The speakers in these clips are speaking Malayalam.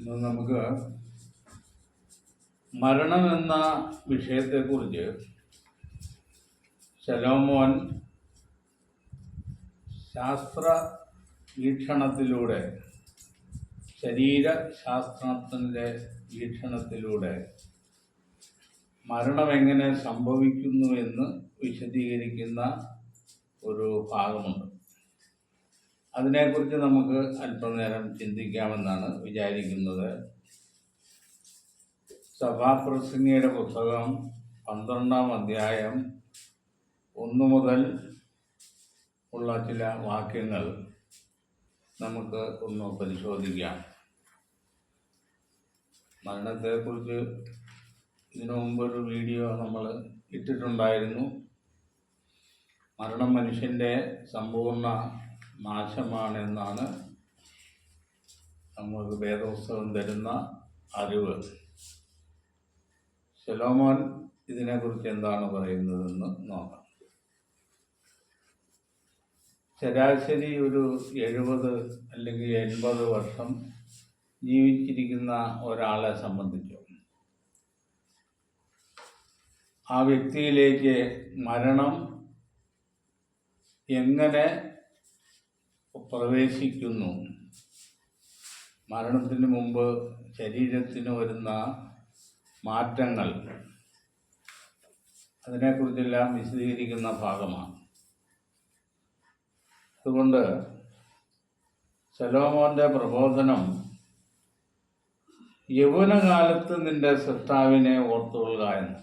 നമുക്ക് മരണം എന്ന വിഷയത്തെക്കുറിച്ച് ശലോമോൻ ശാസ്ത്ര വീക്ഷണത്തിലൂടെ ശരീരശാസ്ത്രത്തിന്റെ വീക്ഷണത്തിലൂടെ മരണം എങ്ങനെ സംഭവിക്കുന്നു എന്ന് വിശദീകരിക്കുന്ന ഒരു ഭാഗമുണ്ട്. അതിനെക്കുറിച്ച് നമുക്ക് അല്പനേരം ചിന്തിക്കാമെന്നാണ് വിചാരിക്കുന്നത്. സഭാപ്രസംഗിയുടെ പുസ്തകം പന്ത്രണ്ടാം അധ്യായം ഒന്നു മുതൽ ഉള്ള ചില വാക്യങ്ങൾ നമുക്ക് ഒന്ന് പരിശോധിക്കാം. മരണത്തെക്കുറിച്ച് ഇതിനു മുമ്പ് ഒരു വീഡിയോ നമ്മൾ ഇട്ടിട്ടുണ്ടായിരുന്നു. മരണം മനുഷ്യന്റെ സമ്പൂർണ നാശമാണെന്നാണ് നമുക്ക് വേദപുസ്തകം തരുന്ന അറിവ്. ശലോമോൻ ഇതിനെക്കുറിച്ച് എന്താണ് പറയുന്നതെന്ന് നോക്കാം. ശരാശരി ഒരു എഴുപത് അല്ലെങ്കിൽ എൺപത് വർഷം ജീവിച്ചിരിക്കുന്ന ഒരാളെ സംബന്ധിച്ചു. ആ വ്യക്തിയിലേക്ക് മരണം എങ്ങനെ പ്രവേശിക്കുന്നു. മരണത്തിന് മുമ്പ് ശരീരത്തിന് വരുന്ന മാറ്റങ്ങൾ അതിനെക്കുറിച്ചെല്ലാം വിശദീകരിക്കുന്ന ഭാഗമാണ്. അതുകൊണ്ട് സലോമോന്റെ പ്രബോധനം യൗവനകാലത്ത് നിന്റെ സൃഷ്ടാവിനെ ഓർത്തുകൊള്ളുക എന്ന്.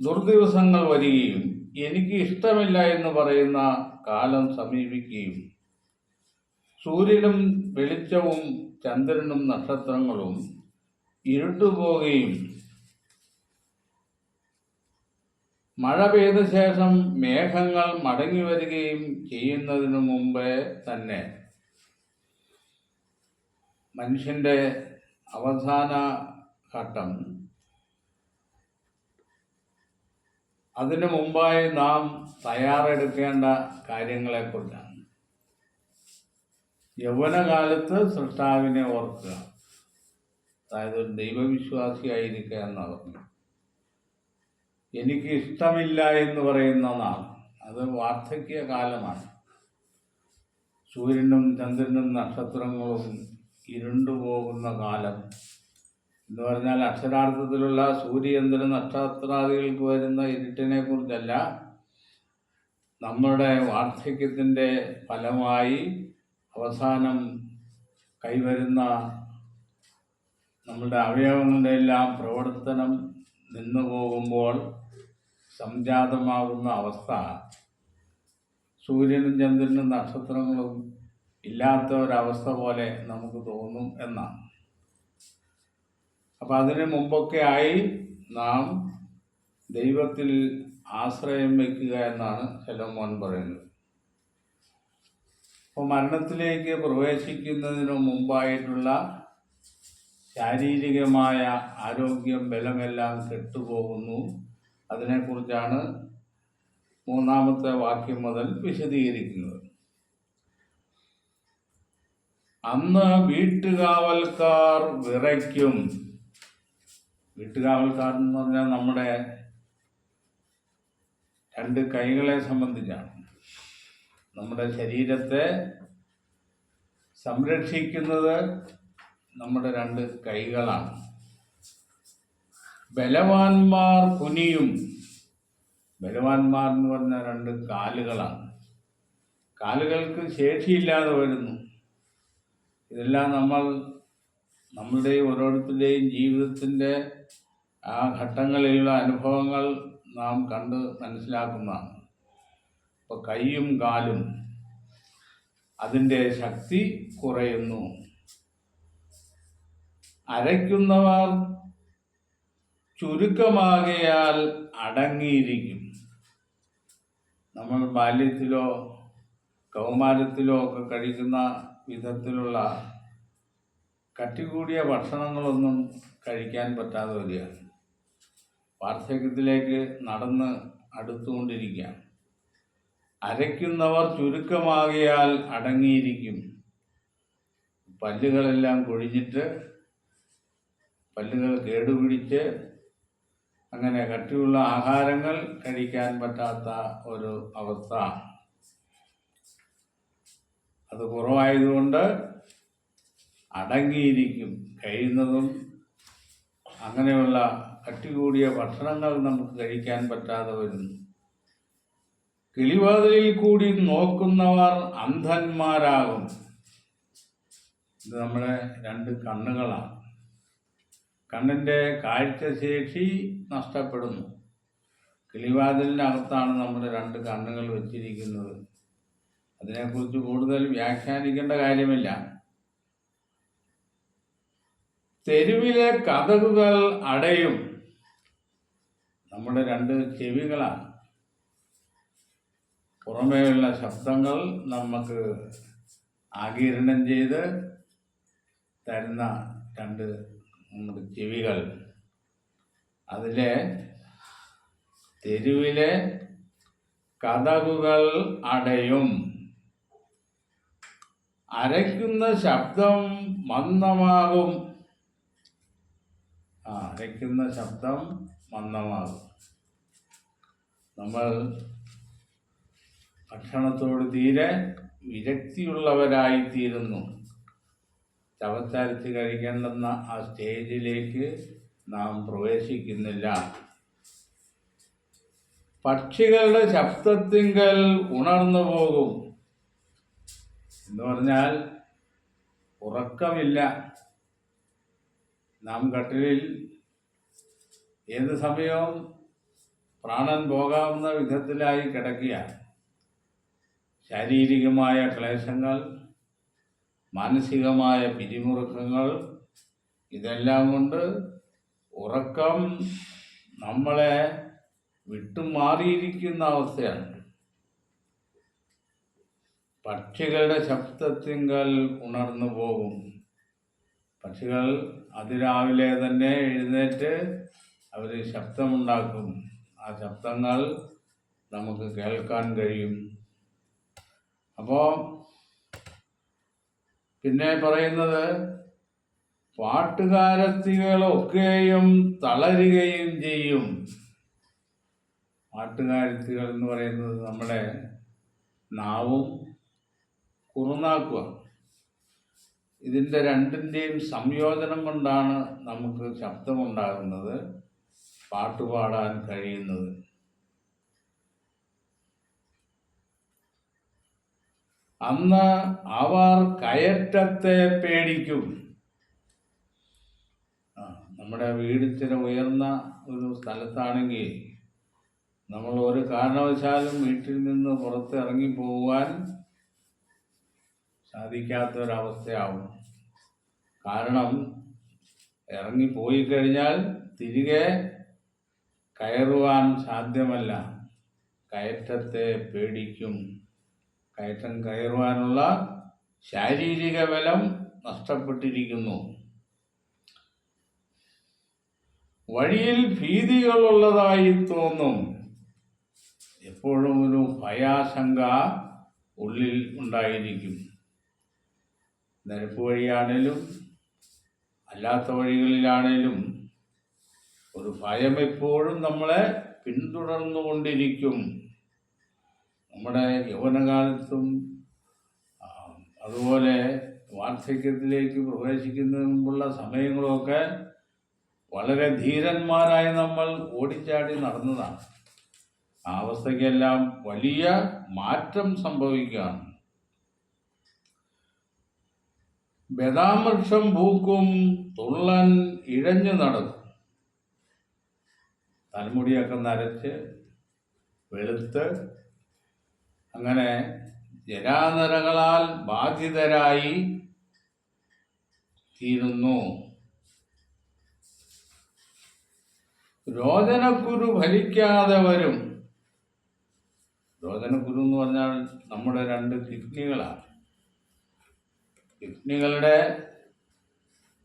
ദുർദിവസങ്ങൾ വരികയും എനിക്ക് ഇഷ്ടമില്ല എന്ന് പറയുന്ന കാലം സമീപിക്കുകയും സൂര്യനും വെളിച്ചവും ചന്ദ്രനും നക്ഷത്രങ്ങളും ഇരുട്ടുപോകുകയും മഴ പെയ്ത ശേഷം മേഘങ്ങൾ മടങ്ങി വരികയും ചെയ്യുന്നതിനു മുമ്പേ തന്നെ മനുഷ്യന്റെ അവസാന ഘട്ടം അതിനു മുമ്പായി നാം തയ്യാറെടുക്കേണ്ട കാര്യങ്ങളെക്കുറിച്ചാണ്. യൗവനകാലത്ത് സൃഷ്ടാവിനെ ഓർക്കുക. അതായത് ഒരു ദൈവവിശ്വാസിയായിരിക്കുക എന്നാണ് പറഞ്ഞത് എനിക്ക് ഇഷ്ടമില്ല എന്ന് പറയുന്ന നാൾ. അത് വാർദ്ധക്യ കാലമാണ്. സൂര്യനും ചന്ദ്രനും നക്ഷത്രങ്ങളും ഇരുണ്ടുപോകുന്ന കാലം. എന്ന് പറഞ്ഞാൽ അക്ഷരാർത്ഥത്തിലുള്ള സൂര്യചന്ദ്ര നക്ഷത്രാദികൾക്ക് വരുന്ന ഇരുട്ടിനെ കുറിച്ചല്ല നമ്മുടെ വാർദ്ധക്യത്തിന്റെ ഫലമായി അവസാനം കൈവരുന്ന നമ്മുടെ അവയവങ്ങളുടെ എല്ലാം പ്രവർത്തനം നിന്നു പോകുമ്പോൾ സംജാതമാകുന്ന അവസ്ഥ. സൂര്യനും ചന്ദ്രനും നക്ഷത്രങ്ങളും ഇല്ലാത്ത ഒരവസ്ഥ പോലെ നമുക്ക് തോന്നും എന്നാണ്. അപ്പം അതിന് മുമ്പൊക്കെ ആയി നാം ദൈവത്തിൽ ആശ്രയം വയ്ക്കുക എന്നാണ് ഹെലോമോൻ പറയുന്നത്. അപ്പോൾ മരണത്തിലേക്ക് പ്രവേശിക്കുന്നതിന് മുമ്പായിട്ടുള്ള ശാരീരികമായ ആരോഗ്യം ബലമെല്ലാം കെട്ടുപോകുന്നു. അതിനെക്കുറിച്ചാണ് മൂന്നാമത്തെ വാക്യം മുതൽ വിശദീകരിക്കുന്നത്. അന്ന് വീട്ടുകാവൽക്കാർ വിറയ്ക്കും. വീട്ടുകാവൽക്കാർ എന്ന് പറഞ്ഞാൽ നമ്മുടെ രണ്ട് കൈകളെ സംബന്ധിച്ചാണ്. നമ്മുടെ ശരീരത്തെ സംരക്ഷിക്കുന്നത് നമ്മുടെ രണ്ട് കൈകളാണ്. ബലവാന്മാർ കുനിയും. ബലവാന്മാർ എന്ന് പറഞ്ഞ രണ്ട് കാലുകളാണ്. കാലുകൾക്ക് ശേഷിയില്ലാതെ വരുന്നു. ഇതെല്ലാം നമ്മൾ നമ്മളുടെ ഓരോരുത്തരുടെയും ജീവിതത്തിന്റെ ആ ഘട്ടങ്ങളിലുള്ള അനുഭവങ്ങൾ നാം കണ്ട് മനസ്സിലാക്കുന്നതാണ്. ഇപ്പോൾ കൈയും കാലും അതിന്റെ ശക്തി കുറയുന്നു. അരയ്ക്കുന്നവർ ചുരുക്കമാകയാൽ അടങ്ങിയിരിക്കും. നമ്മൾ ബാല്യത്തിലോ കൗമാരത്തിലോ ഒക്കെ കഴിക്കുന്ന വിധത്തിലുള്ള കട്ടികൂടിയ ഭക്ഷണങ്ങളൊന്നും കഴിക്കാൻ പറ്റാതെ വരികയാണ്. വാർദ്ധക്യത്തിലേക്ക് നടന്ന് അടുത്തുകൊണ്ടിരിക്കുകയാണ്. അരയ്ക്കുന്നവർ ചുരുക്കമാകിയാൽ അടങ്ങിയിരിക്കും. പല്ലുകളെല്ലാം കൊഴിഞ്ഞിട്ട് പല്ലുകൾ കേടുപിടിച്ച് അങ്ങനെ കട്ടിയുള്ള ആഹാരങ്ങൾ കഴിക്കാൻ പറ്റാത്ത ഒരു അവസ്ഥ. അത് കുറവായതുകൊണ്ട് അടങ്ങിയിരിക്കും കഴിയുന്നതും അങ്ങനെയുള്ള കട്ടികൂടിയ ഭക്ഷണങ്ങൾ നമുക്ക് കഴിക്കാൻ പറ്റാതെ വരുന്നു. കിളിവാതിലിൽ കൂടി നോക്കുന്നവർ അന്ധന്മാരാകും. ഇത് നമ്മുടെ രണ്ട് കണ്ണുകളാണ്. കണ്ണിന്റെ കാഴ്ചശേഷി നഷ്ടപ്പെടുന്നു. കിളിവാതിലിനകത്താണ് നമ്മുടെ രണ്ട് കണ്ണുകൾ വെച്ചിരിക്കുന്നത്. അതിനെക്കുറിച്ച് കൂടുതൽ വ്യാഖ്യാനിക്കേണ്ട കാര്യമില്ല. തെരുവിലെ കഥകുകൾ അടയും നമ്മുടെ രണ്ട് ചെവികളാണ്. പുറമേയുള്ള ശബ്ദങ്ങൾ നമുക്ക് ആകിരണം ചെയ്ത് തരുന്ന രണ്ട് നമ്മുടെ ചെവികൾ. അതിലെ തെരുവിലെ കഥകുകൾ അടയും. അരയ്ക്കുന്ന ശബ്ദം മന്ദമാകും ആ അരയ്ക്കുന്ന ശബ്ദം മന്ദമാകും. നമ്മൾ ഭക്ഷണത്തോട് തീരെ വിരക്തിയുള്ളവരായിത്തീരുന്നു. ചവച്ചരച്ച് കഴിക്കേണ്ടെന്ന ആ സ്റ്റേജിലേക്ക് നാം പ്രവേശിക്കുന്നില്ല. പക്ഷികളുടെ ശബ്ദത്തിങ്കൽ ഉണർന്നു പോകും. എന്ന് പറഞ്ഞാൽ ഉറക്കമില്ല. നാം കട്ടിലിൽ ഏത് സമയവും പ്രാണൻ പോകാവുന്ന വിധത്തിലായി കിടക്കുക ശാരീരികമായ ക്ലേശങ്ങൾ മാനസികമായ പിരിമുറുക്കങ്ങൾ ഇതെല്ലാം കൊണ്ട് ഉറക്കം നമ്മളെ വിട്ടുമാറിയിരിക്കുന്ന അവസ്ഥയാണ്. പക്ഷികളുടെ ശബ്ദത്തിങ്കൽ ഉണർന്നു പോകും. പക്ഷികൾ അതിരാവിലെ തന്നെ എഴുന്നേറ്റ് അവർ ശബ്ദമുണ്ടാക്കും. ആ ശബ്ദങ്ങൾ നമുക്ക് കേൾക്കാൻ കഴിയും. അപ്പോൾ പിന്നെ പറയുന്നത് പാട്ടുകാരത്തികളൊക്കെയും തളരുകയും ചെയ്യും. പാട്ടുകാരത്തികൾ എന്ന് പറയുന്നത് നമ്മുടെ നാവും കുറുനാക്കുക ഇതിന്റെ രണ്ടിന്റെയും സംയോജനം കൊണ്ടാണ് നമുക്ക് ശബ്ദമുണ്ടാകുന്നത് പാട്ടുപാടാൻ കഴിയുന്നത്. അന്ന് അവർ കയറ്റത്തെ പേടിക്കും. നമ്മുടെ വീട് ചില ഉയർന്ന ഒരു സ്ഥലത്താണെങ്കിൽ നമ്മൾ ഒരു കാരണവശാലും വീട്ടിൽ നിന്ന് പുറത്തിറങ്ങി പോകാൻ സാധിക്കാത്തൊരവസ്ഥയാവും. കാരണം ഇറങ്ങി പോയി കഴിഞ്ഞാൽ തിരികെ കയറുവാൻ സാധ്യമല്ല. കയറ്റത്തെ പേടിക്കും. കയറ്റം കയറുവാനുള്ള ശാരീരിക ബലം നഷ്ടപ്പെട്ടിരിക്കുന്നു. വഴിയിൽ ഭീതികളുള്ളതായി തോന്നും. എപ്പോഴും ഒരു ഭയാശങ്ക ഉള്ളിൽ ഉണ്ടായിരിക്കും. നിരപ്പ് വഴിയാണേലും അല്ലാത്ത വഴികളിലാണേലും ഒരു ഭയം എപ്പോഴും നമ്മളെ പിന്തുടർന്നുകൊണ്ടിരിക്കും. നമ്മുടെ യൗവനകാലത്തും അതുപോലെ വാർദ്ധക്യത്തിലേക്ക് പ്രവേശിക്കുന്നതിന് മുമ്പുള്ള സമയങ്ങളുമൊക്കെ വളരെ ധീരന്മാരായി നമ്മൾ ഓടിച്ചാടി നടന്നതാണ്. ആ അവസ്ഥയ്ക്കെല്ലാം വലിയ മാറ്റം സംഭവിക്കുകയാണ്. ബദാമൃക്ഷം പൂക്കും തുള്ളൻ ഇഴഞ്ഞു നടക്കും തലമുടിയൊക്കെ നരച്ച് വെളുത്ത് അങ്ങനെ ജരാനരകളാൽ ബാധിതരായി തീരുന്നു. രോദനക്കുരു ഫലിക്കാതെ വരും. രോദനക്കുരു എന്ന് പറഞ്ഞാൽ നമ്മുടെ രണ്ട് കിഡ്നികളാണ്. കിഡ്നികളുടെ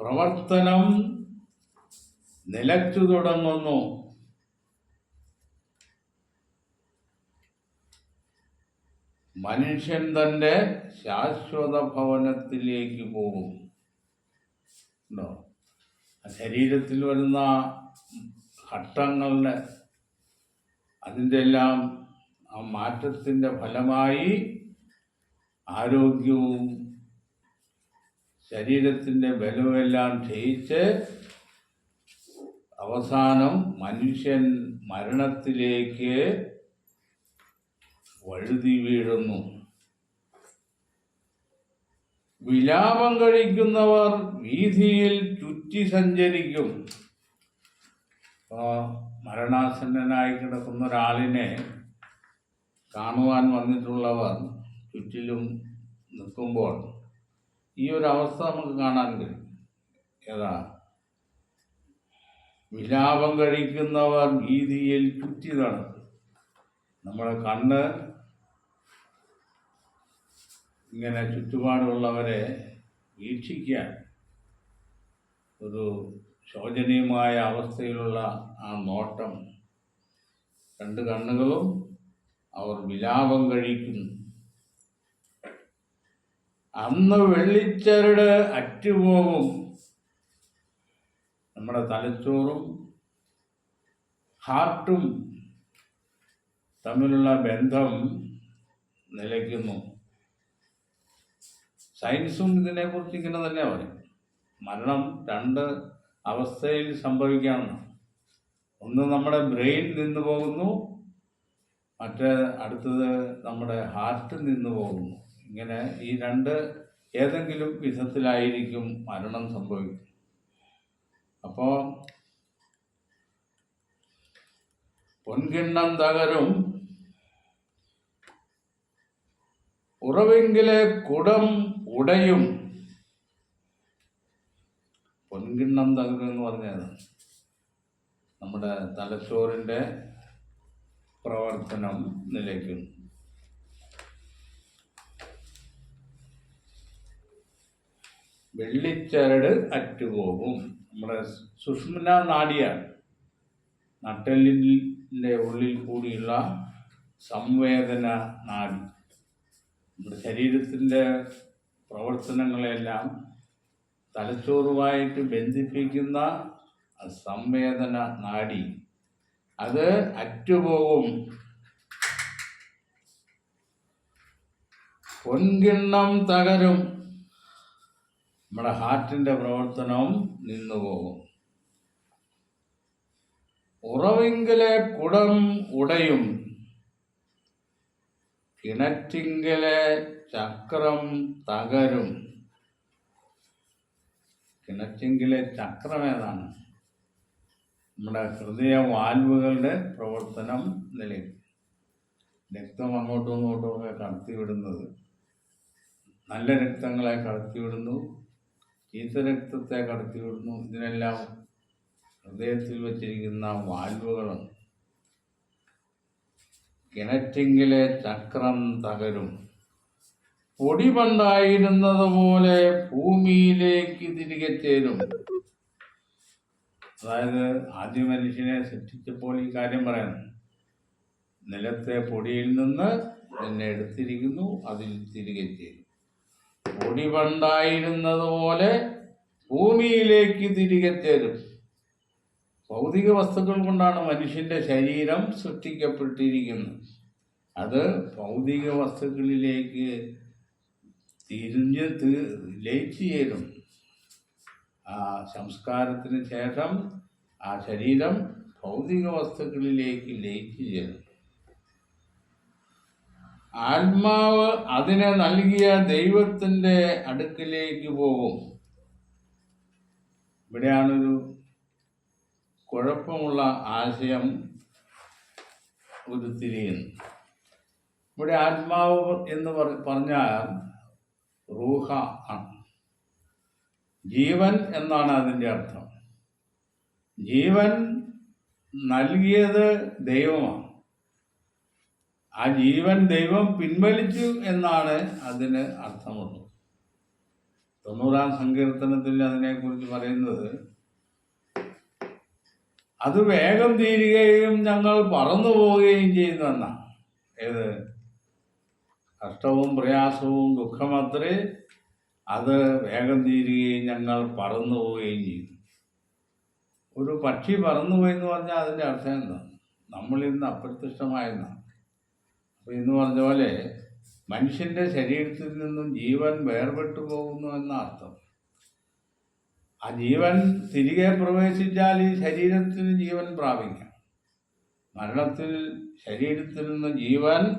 പ്രവർത്തനം നിലച്ചു തുടങ്ങുന്നു. മനുഷ്യൻ തന്റെ ശാശ്വത ഭവനത്തിലേക്ക് പോകും. ഉണ്ടോ? ശരീരത്തിൽ വരുന്ന ഘട്ടങ്ങളുടെ അതിന്റെ എല്ലാം ആ മാറ്റത്തിന്റെ ഫലമായി ആരോഗ്യവും ശരീരത്തിന്റെ ബലമെല്ലാം ക്ഷയിച്ച് അവസാനം മനുഷ്യൻ മരണത്തിലേക്ക് വഴുതി വീഴുന്നു. വിലാപം കഴിക്കുന്നവർ വീതിയിൽ ചുറ്റി സഞ്ചരിക്കും. മരണാസന്നനായി കിടക്കുന്ന ഒരാളിനെ കാണുവാൻ വന്നിട്ടുള്ളവർ ചുറ്റിലും നിൽക്കുമ്പോൾ ഈ ഒരു അവസ്ഥ നമുക്ക് കാണാൻ കഴിയും. ഏതാ? വിലാപം കഴിക്കുന്നവർ ഭീതിയിൽ ചുറ്റി നടക്കും നമ്മുടെ കണ്ണ് ഇങ്ങനെ ചുറ്റുപാടുള്ളവരെ വീക്ഷിക്കാൻ ഒരു ശോചനീയമായ അവസ്ഥയിലുള്ള ആ നോട്ടം. രണ്ട് കണ്ണുകളും അവർ വിലാപം കഴിക്കുന്നു. അന്ന് വെള്ളിച്ചരട് അറ്റുപോകും. നമ്മുടെ തലച്ചോറും ഹാർട്ടും തമ്മിലുള്ള ബന്ധം നിലയ്ക്കുന്നു. സയൻസും ഇതിനെക്കുറിച്ച് ഇങ്ങനെ തന്നെ പറയും. മരണം രണ്ട് അവസ്ഥയിൽ സംഭവിക്കാവുന്ന ഒന്ന് നമ്മുടെ ബ്രെയിൻ നിന്ന് പോകുന്നു. മറ്റേ അടുത്തത് നമ്മുടെ ഹാർട്ട് നിന്ന് പോകുന്നു. ഇങ്ങനെ ഈ രണ്ട് ഏതെങ്കിലും വിധത്തിലായിരിക്കും മരണം സംഭവിക്കുന്നത് അപ്പോൾ പൊൻകിണ്ണം തകരും ഉറവെങ്കിലെ കുടം ഉടയും. പൊൻകിണ്ണം തകരും എന്ന് പറഞ്ഞത് നമ്മുടെ തലച്ചോറിന്റെ പ്രവർത്തനം നിലയ്ക്കുന്നു. വെള്ളിച്ചരട് അറ്റുപോകും. നമ്മുടെ സുഷ്മന നാഡിയാണ് നട്ടെല്ലിന്റെ ഉള്ളിൽ കൂടിയുള്ള സംവേദന നാഡി നമ്മുടെ ശരീരത്തിന്റെ പ്രവർത്തനങ്ങളെല്ലാം തലച്ചോറുമായിട്ട് ബന്ധിപ്പിക്കുന്ന സംവേദന നാഡി അത് അറ്റുപോകും. പൊൻകിണ്ണം തകരും. നമ്മുടെ ഹാർട്ടിന്റെ പ്രവർത്തനവും നിന്നുപോകും. ഉറവിങ്കിലെ കുടം ഉടയും കിണറ്റിങ്കിലെ ചക്രം തകരും. കിണറ്റിങ്കിലെ ചക്രം ഏതാണ്? നമ്മുടെ ഹൃദയ വാൽവുകളുടെ പ്രവർത്തനം നിലയും രക്തം അങ്ങോട്ടും ഇങ്ങോട്ടും ഒക്കെ കടത്തിവിടുന്നത്. നല്ല രക്തങ്ങളെ കടത്തിവിടുന്നു. ചീത്ത രക്തത്തെ കടത്തിവിടുന്നു. ഇതിനെല്ലാം ഹൃദയത്തിൽ വച്ചിരിക്കുന്ന വാൽവുകളുണ്ട് കിണറ്റിങ്കിലെ ചക്രം തകരും. പൊടി പണ്ടായിരുന്നത് പോലെ ഭൂമിയിലേക്ക് തിരികെ ചേരും. അതായത് ആദ്യ മനുഷ്യനെ സൃഷ്ടിച്ചപ്പോൾ ഈ കാര്യം പറയുന്നു നിലത്തെ പൊടിയിൽ നിന്ന് എന്നെ എടുത്തിരിക്കുന്നു അതിൽ തിരികെ ചേരും. പൊടി പോലെ ഭൂമിയിലേക്ക് തിരികെ തരും. ഭൗതിക വസ്തുക്കൾ കൊണ്ടാണ് മനുഷ്യന്റെ ശരീരം സൃഷ്ടിക്കപ്പെട്ടിരിക്കുന്നത്. അത് ഭൗതിക വസ്തുക്കളിലേക്ക് തിരിഞ്ഞ് ലയിച്ചു ചേരും. ആ സംസ്കാരത്തിന് ശേഷം ആ ശരീരം ഭൗതിക വസ്തുക്കളിലേക്ക് ലയിച്ചു ചേരും. ആത്മാവ് അതിനെ നൽകിയ ദൈവത്തിന്റെ അടുക്കിലേക്ക് പോകും. ഇവിടെയാണൊരു കുഴപ്പമുള്ള ആശയം ഉരുത്തിരിയുന്നു ഇവിടെ ആത്മാവ് എന്ന് പറ- പറഞ്ഞാൽ റൂഹ ആണ്. ജീവൻ എന്നാണ് അതിന്റെ അർത്ഥം. ജീവൻ നൽകിയത് ദൈവമാണ്. ആ ജീവൻ ദൈവം പിൻവലിച്ചു എന്നാണ് അതിന് അർത്ഥമുള്ളത്. തൊണ്ണൂറാം സങ്കീർത്തനത്തിൽ അതിനെക്കുറിച്ച് പറയുന്നത് അത് വേഗം തീരുകയും ഞങ്ങൾ പറന്നു പോവുകയും ചെയ്യുന്നെന്നാണ് ഏത്? കഷ്ടവും പ്രയാസവും ദുഃഖമത്രേ അത് വേഗം തീരുകയും ഞങ്ങൾ പറന്നു പോവുകയും ചെയ്തു. ഒരു പക്ഷി പറന്നുപോയി എന്ന് പറഞ്ഞാൽ അതിന്റെ അർത്ഥം എന്താ? നമ്മളിന്ന് അപ്രത്യക്ഷമായെന്നാണ് ഇന്ന് പറഞ്ഞ പോലെ മനുഷ്യന്റെ ശരീരത്തിൽ നിന്നും ജീവൻ വേർപെട്ടു പോകുന്നു എന്ന അർത്ഥം. ആ ജീവൻ തിരികെ പ്രവേശിച്ചാൽ ഈ ശരീരത്തിന് ജീവൻ പ്രാപിക്കാം. മരണത്തിൽ ശരീരത്തിൽ നിന്ന് ജീവൻ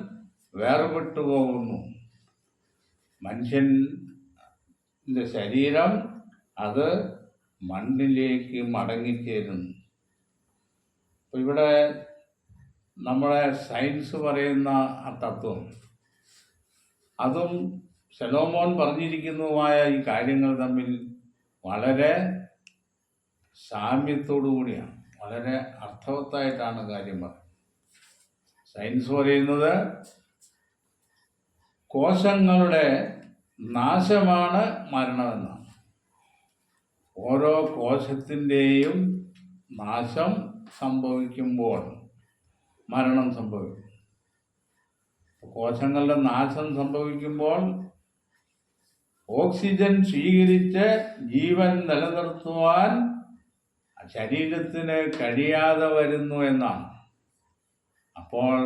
വേർപെട്ടു പോകുന്നു. മനുഷ്യന്റെ ശരീരം അത് മണ്ണിലേക്ക് മടങ്ങിച്ചേരുന്നു. ഇവിടെ നമ്മുടെ സയൻസ് പറയുന്ന ആ തത്വം. അതും സെലോമോൻ പറഞ്ഞിരിക്കുന്നതുമായ ഈ കാര്യങ്ങൾ തമ്മിൽ വളരെ സാമ്യത്തോടു കൂടിയാണ്. വളരെ അർത്ഥവത്തായിട്ടാണ് കാര്യം പറയുന്നത് സയൻസ് പറയുന്നത് കോശങ്ങളുടെ നാശമാണ് മരണമെന്നാണ്. ഓരോ കോശത്തിന്റെയും നാശം സംഭവിക്കുമ്പോൾ മരണം സംഭവിക്കും. കോശങ്ങളുടെ നാശം സംഭവിക്കുമ്പോൾ ഓക്സിജൻ സ്വീകരിച്ച് ജീവൻ നിലനിർത്തുവാൻ ശരീരത്തിന് കഴിയാതെ വരുന്നു എന്നാണ്. അപ്പോൾ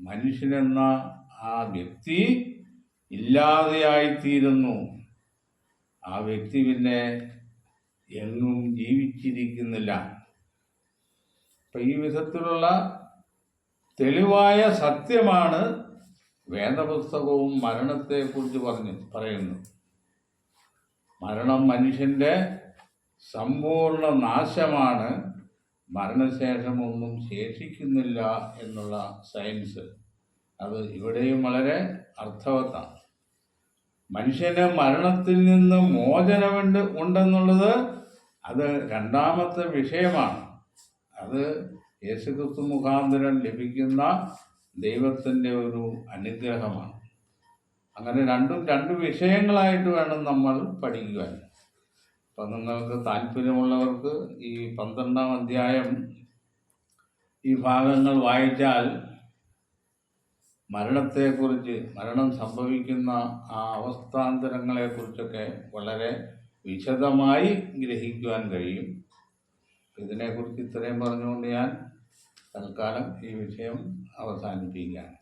മനുഷ്യനെന്ന ആ വ്യക്തി ഇല്ലാതെയായിത്തീരുന്നു. ആ വ്യക്തി പിന്നെ എങ്ങും ജീവിച്ചിരിക്കുന്നില്ല. അപ്പം ഈ വിധത്തിലുള്ള തെളിവായ സത്യമാണ് വേദപുസ്തകവും മരണത്തെക്കുറിച്ച് പറഞ്ഞു പറയുന്നു. മരണം മനുഷ്യന്റെ സമ്പൂർണ നാശമാണ്. മരണശേഷം ഒന്നും ശേഷിക്കുന്നില്ല എന്നുള്ള സയൻസ്. അത് ഇവിടെയും വളരെ അർത്ഥവത്താണ്. മനുഷ്യന് മരണത്തിൽ നിന്ന് മോചനമുണ്ട് ഉണ്ടെന്നുള്ളത് അത് രണ്ടാമത്തെ വിഷയമാണ്. അത് യേശുക്രിസ്തു മുഖാന്തരം ലഭിക്കുന്ന ദൈവത്തിന്റെ ഒരു അനുഗ്രഹമാണ്. അങ്ങനെ രണ്ടും രണ്ട് വിഷയങ്ങളായിട്ട് വേണം നമ്മൾ പഠിക്കുവാൻ. അപ്പം നിങ്ങൾക്ക് താല്പര്യമുള്ളവർക്ക് ഈ പന്ത്രണ്ടാം അധ്യായം ഈ ഭാഗങ്ങൾ വായിച്ചാൽ മരണത്തെക്കുറിച്ച് മരണം സംഭവിക്കുന്ന ആ അവസ്ഥാന്തരങ്ങളെക്കുറിച്ചൊക്കെ വളരെ വിശദമായി ഗ്രഹിക്കുവാൻ കഴിയും. ഇതിനെക്കുറിച്ച് ഇത്രയും പറഞ്ഞുകൊണ്ട് ഞാൻ തൽക്കാലം ഈ വിഷയം അവസാനിപ്പിക്കുകയാണ്.